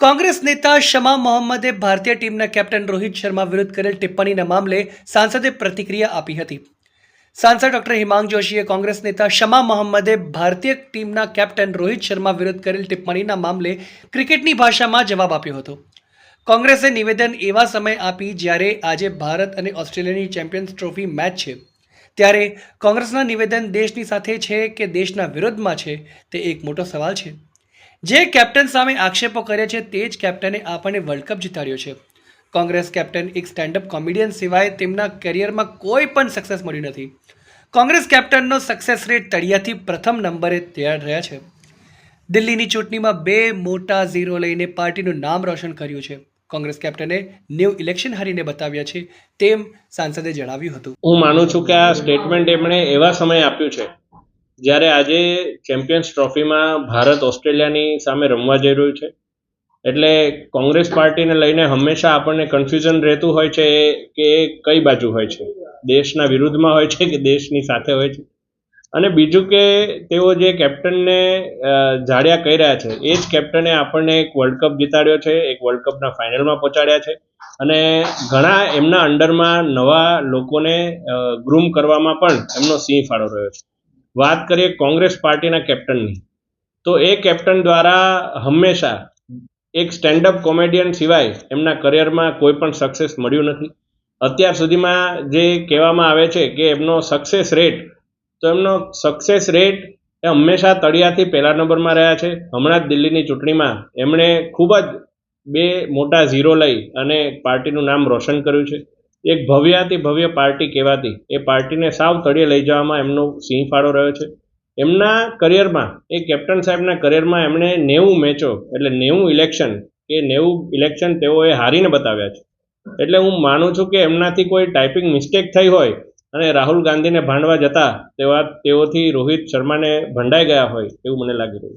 કોંગ્રેસ નેતા શમા મોહમ્મદે ભારતીય ટીમના કેપ્ટન રોહિત શર્મા વિરુદ્ધ કરેલ ટિપ્પણીના મામલે સાંસદે પ્રતિક્રિયા આપી હતી. સાંસદ ડોક્ટર હિમાંગ જોશીએ કોંગ્રેસ નેતા શમા મોહમ્મદે ભારતીય ટીમના કેપ્ટન રોહિત શર્મા વિરુદ્ધ કરેલ ટિપ્પણીના મામલે ક્રિકેટની ભાષામાં જવાબ આપ્યો હતો. કોંગ્રેસે નિવેદન એવા સમય આપી જ્યારે આજે ભારત અને ઓસ્ટ્રેલિયાની ચેમ્પિયન્સ ટ્રોફી મેચ છે. ત્યારે કોંગ્રેસના નિવેદન દેશની સાથે છે કે દેશના વિરોધમાં છે તે એક મોટો સવાલ છે. જે કેપ્ટન સામે આક્ષેપો કર્યા છે, તે જ કેપ્ટને આપણને વર્લ્ડ કપ જીતાડ્યો છે. કોંગ્રેસ કેપ્ટન એક સ્ટેન્ડઅપ કોમેડિયન સિવાય તેમના કરિયરમાં કોઈ પણ સક્સેસ મળી નથી. કોંગ્રેસ કેપ્ટનનો સક્સેસ રેટ તળિયાથી પ્રથમ નંબરે તૈયાર રહ્યા છે. દિલ્હીની ચૂંટણીમાં બે મોટા ઝીરો લઈને પાર્ટીનું નામ રોશન કર્યું છે. કોંગ્રેસ કેપ્ટને ન્યૂ ઇલેક્શન હારીને બતાવ્યા છે, તેમ સાંસદે જણાવ્યું હતું. હું માનું છું કે આ સ્ટેટમેન્ટ એમણે એવા સમયે આપ્યું છે જ્યારે આજે ચેમ્પિયન્સ ટ્રોફીમાં ભારત ઓસ્ટ્રેલિયાની સામે રમવા જઈ રહ્યું છે, એટલે કોંગ્રેસ પાર્ટીને લઈને હંમેશા આપણને કન્ફ્યુઝન રહેતું હોય છે કે કઈ બાજુ હોય છે. દેશના વિરુદ્ધમાં હોય છે કે દેશની સાથે હોય છે? અને બીજું કે તેઓ જે કેપ્ટનને જાડ્યા કહી રહ્યા છે, એ જ કેપ્ટને આપણને એક વર્લ્ડ કપ જીતાડ્યો છે, એક વર્લ્ડ કપના ફાઇનલમાં પહોંચાડ્યા છે. અને ઘણા એમના અંડરમાં નવા લોકોને ગ્રૂમ કરવામાં પણ એમનો સિંહ ફાળો રહ્યો છે. વાત કરીએ કોંગ્રેસ પાર્ટીના કેપ્ટનની, તો એ કેપ્ટન દ્વારા હંમેશા એક સ્ટેન્ડઅપ કોમેડિયન સિવાય એમના કરિયરમાં કોઈ પણ સક્સેસ મળ્યું નથી. અત્યાર સુધીમાં જે કહેવામાં આવે છે કે એમનો સક્સેસ રેટ તો એમનો સક્સેસ રેટ એ હંમેશા તળિયાથી પહેલા નંબરમાં રહ્યા છે. હમણાં જ દિલ્હીની ચૂંટણીમાં એમણે ખૂબ જ બે મોટા ઝીરો લઈ અને પાર્ટીનું નામ રોશન કર્યું છે. એક ભવ્યાતિ ભવ્ય પાર્ટી કહેવાતી. એ પાર્ટીને સાવ તળિયે લઈ જવામાં એમનો સિંહ ફાળો રહ્યો છે. એમના કરિયરમાં, એ કેપ્ટન સાહેબના કરિયરમાં એમણે નેવું મેચો, એટલે નેવું ઇલેક્શન કે નેવું ઇલેક્શન તેઓએ હારીને બતાવ્યા છે. એટલે હું માનું છું કે એમનાથી કોઈ ટાઈપિંગ મિસ્ટેક થઈ હોય અને રાહુલ ગાંધીને ભાંડવા જતા તેવા, તેઓથી રોહિત શર્માને ભંડાઈ ગયા હોય એવું મને લાગી રહ્યું